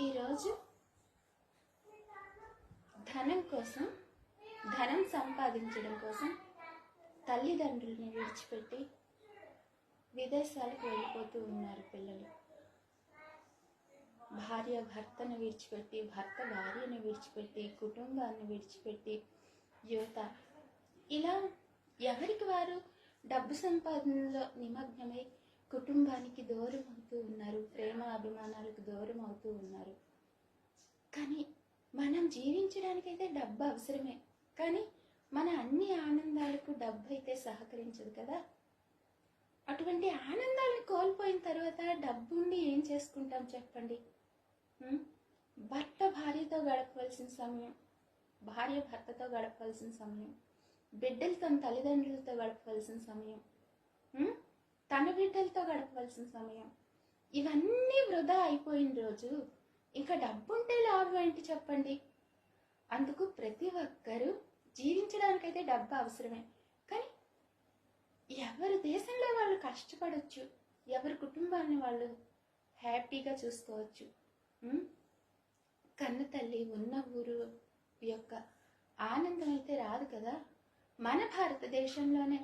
ఈరోజు ధనం కోసం ధనం సంపాదించడం కోసం తల్లిదండ్రుల్ని విడిచిపెట్టి విదేశాలకు వెళ్ళిపోతూ ఉన్నారు పిల్లలు. భార్య భర్తను విడిచిపెట్టి భర్త భార్యను విడిచిపెట్టి కుటుంబాన్ని విడిచిపెట్టి యువత. ఇలా ఎవరికి వారు డబ్బు సంపాదనలో నిమగ్నమై కుటుంబానికి దూరం అవుతూ ఉన్నారు ప్రేమ అభిమానాలకు దూరం అవుతూ ఉన్నారు. కానీ మనం జీవించడానికైతే డబ్బు అవసరమే. కానీ మన అన్ని ఆనందాలకు డబ్బు అయితే సహకరించదు కదా? అటువంటి ఆనందాలను కోల్పోయిన తర్వాత డబ్బు ఉండి ఏం చేసుకుంటాం చెప్పండి? భర్త భార్యతో గడపవలసిన సమయం భార్య భర్తతో గడపవలసిన సమయం బిడ్డలు తన తల్లిదండ్రులతో గడపవలసిన సమయం తన బిడ్డలతో గడపవలసిన సమయం. ఇవన్నీ వృధా అయిపోయిన రోజు ఇంకా డబ్బుంటే లాభం ఏంటి చెప్పండి? అందుకు ప్రతి ఒక్కరూ జీవించడానికైతే డబ్బు అవసరమే. కానీ ఎవరి దేశంలో వాళ్ళు కష్టపడవచ్చు ఎవరి కుటుంబాన్ని వాళ్ళు హ్యాపీగా చూసుకోవచ్చు కన్న తల్లి ఉన్న ఊరు యొక్క ఆనందం అయితే రాదు కదా? మన భారతదేశంలోనే